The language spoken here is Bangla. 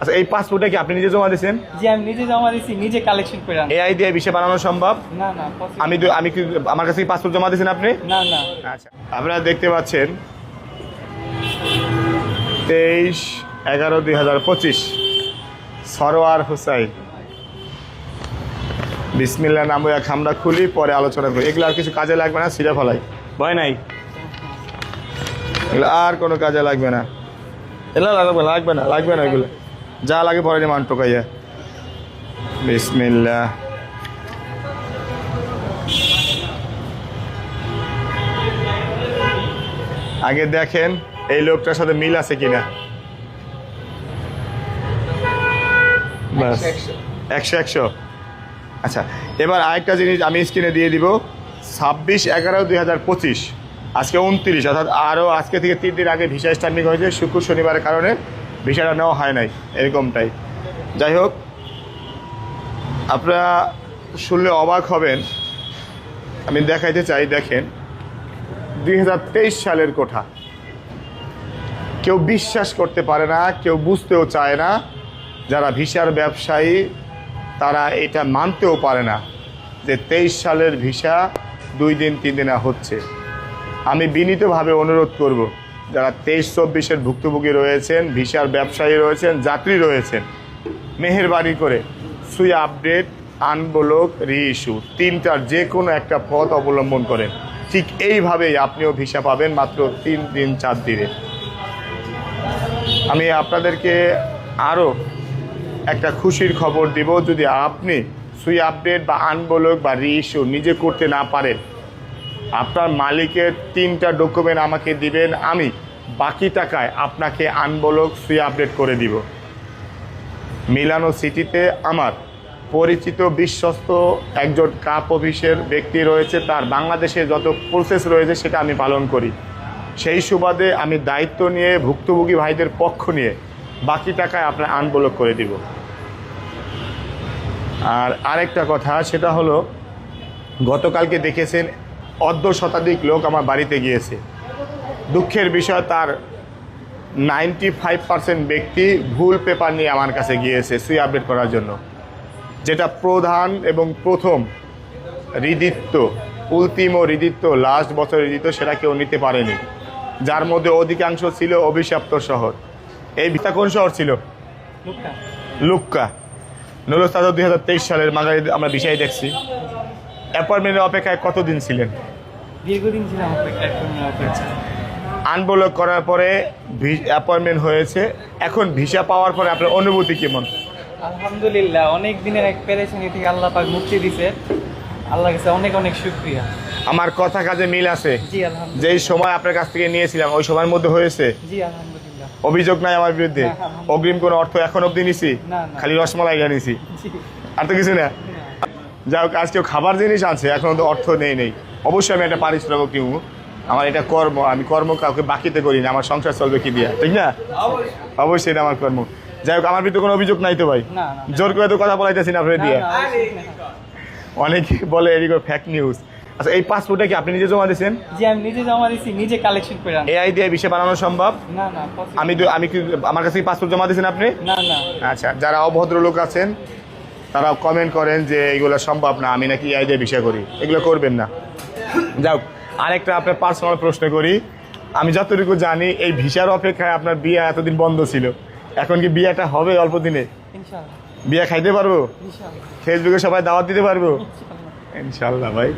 আচ্ছা এই পাসপোর্টটা কি আপনি নিজে জমা দিয়েছেন? জি আমি নিজে জমা দিছি নিজে কালেকশন করে আনি এআই দিয়ে বিষয় বানানো সম্ভব? না না আমি আমি কি আমার কাছে পাসপোর্ট জমা দিয়েছেন আপনি? না না। আচ্ছা আপনারা দেখতে পাচ্ছেন। তেইশ এগারো দুই হাজার পঁচিশ। সরোয়ার হুসাইন। বিসমিল্লা নাম এক আমরা খুলি পরে আলোচনা করি। এগুলো আর কিছু কাজে লাগবে না সিরা ফলাই। ভয় নাই? এগুলো আর কোনো কাজে লাগবে না। এগুলো লাগবে লাগবে না লাগবে না এগুলো। যা লাগে পরে মান টোকাইয়া। বিসমিল্লা আগে দেখেন এই লোকটার সাথে মিল আছে কিনা। একশো একশো। আচ্ছা এবার আরেকটা জিনিস আমি স্ক্রিনে দিয়ে দিব। ছাব্বিশ এগারো দুই হাজার পঁচিশ, আজকে উনত্রিশ, অর্থাৎ আরও আজকে থেকে তিন দিন আগে ভিসা স্ট্যান্ডিং হয়েছে, শুক্র শনিবারের কারণে। ভিসাটা নেওয়া হয় নাই, এরকমটাই। যাই হোক, আপনারা শুনলে অবাক হবেন। আমি দেখাইতে চাই, দেখেন দু হাজার তেইশ সালের কোঠা। কেউ বিশ্বাস করতে পারে না, কেউ বুঝতেও চায় না, যারা ভিসার ব্যবসায়ী, তারা এটা মানতেও পারে না যে তেইশ সালের ভিসা দুই দিন, তিন দিনে হচ্ছে। আমি বিনীতভাবে অনুরোধ করব যারা তেইশ, চব্বিশের ভুক্তভোগী রয়েছেন, ভিসার ব্যবসায়ী রয়েছেন, যাত্রী রয়েছেন, মেহেরবানি করে সুই আপডেট, আনবলক, রিইস্যু, তিনটার যে কোনো একটা পথ অবলম্বন করেন। ঠিক এইভাবেই আপনিও ভিসা পাবেন মাত্র তিন দিন চার দিনে। আমি আপনাদেরকে আরও একটা খুশির খবর দিব, যদি আপনি সুই আপডেট বা আনবলক বা রিইস্যু নিজে করতে না পারেন আপনার মালিকের তিনটা ডকুমেন্ট আমাকে দিবেন, আমি বাকি টাকায় আপনাকে আনবলক সুই আপডেট করে দিব। মিলানো সিটিতে আমার পরিচিত বিশ্বস্ত একজন কাপ অফিসের ব্যক্তি রয়েছে, তার বাংলাদেশে যত প্রসেস রয়েছে সেটা আমি পালন করি। সেই সুবাদে আমি দায়িত্ব নিয়ে, ভুক্তভোগী ভাইদের পক্ষ নিয়ে বাকি টাকায় আপনার আনবলক করে দিব। আর আরেকটা কথা, সেটা হলো, গতকালকে দেখেছেন অর্ধ শতাধিক লোক আমার বাড়িতে গিয়েছে। দুঃখের বিষয় তার নাইনটি ফাইভ পার্সেন্ট ব্যক্তি ভুল পেপার নিয়ে আমার কাছে গিয়েছে সুই আপডেট করার জন্য। যেটা প্রধান এবং প্রথম হৃদিত্ব উলতিম হৃদিত্ব লাস্ট বছর হৃদিত্ব সেটা কেউ নিতে পারেনি। যার মধ্যে অধিকাংশ ছিল অভিশাপ্ত শহর। এই ভিতা কোন শহর ছিল? লুক্কা নুরস্তাদ দুই হাজার তেইশ সালের মাঝারি আমরা বিষয় দেখছি। অ্যাপয়েন্টমেন্টের অপেক্ষায় কতদিন ছিলেন? দীর্ঘদিন ছিলাম অপেক্ষা এখন আনবলক করার পরে অ্যাপয়েন্টমেন্ট হয়েছে। এখন ভিসা পাওয়ার পরে আপনার অনুভূতি কেমন? আলহামদুলিল্লাহ অনেক দিনের এক পেরেশানি থেকে আল্লাহ পাক মুক্তি দিছে। আল্লাহ কাছে অনেক অনেক শুক্রিয়া। আমার কথা কাজে মিল আছে? যেই সময় আপনার কাছ থেকে নিয়েছিলাম ওই সময়ের মধ্যে হয়েছে? জি আলহামদুলিল্লাহ। অভিযোগ নাই আমার বিরুদ্ধে? অগ্রিম কোনো অর্থ এখন অবধি নিছি। খালি রসমালাই নিছি? আর তো কিছু না? যাই হোক আজকেও খাবার জিনিস আছে এখন তো অর্থ নেই নেই। অবশ্যই আমি একটা পারিশ্রমিক নিব। আমার এটা কর্ম আমি কর্ম কাউকে বাকিতে করি না আমার সংসার চলবে কি দিয়া ঠিক না? অবশ্যই। এটা আমার কর্ম। যাই হোক আমার ভিতরে কোনো অভিযোগ নাই তো ভাই। জোর করে তো কথা বলাইতেছি না আপনার না, দিয়ে। অনেকে বলে এদিকে ফ্যাক নিউজ আচ্ছা এই পাসপোর্টটা কি আপনি নিজে জমা দিয়েছেন জি আমি নিজে জমা দিছি নিজে কালেকশন করে আনি এআই দিয়ে বিষয় বানানো সম্ভব? না না আমি তো- আমি কি আমার কাছে পাসপোর্ট জমা দিয়েছেন আপনি? না না। আচ্ছা যারা অভদ্র লোক আছেন তারা কমেন্ট করেন যে এগুলো সম্ভব না আমি নাকি এআই দিয়ে বিষয় করি। এগুলো করবেন না। যাও আরেকটা আপনার পার্সোনাল প্রশ্ন করি। আমি যতটুকু জানি এই ভিসার অপেক্ষায় আপনার বিয়ে এতদিন বন্ধ ছিল। এখন কি বিয়েটা হবে অল্প দিনে? বিয়ে খাইতে পারব? ফেসবুকে সবাই দাওয়াত দিতে পারব? ইনশাল্লাহ ভাই।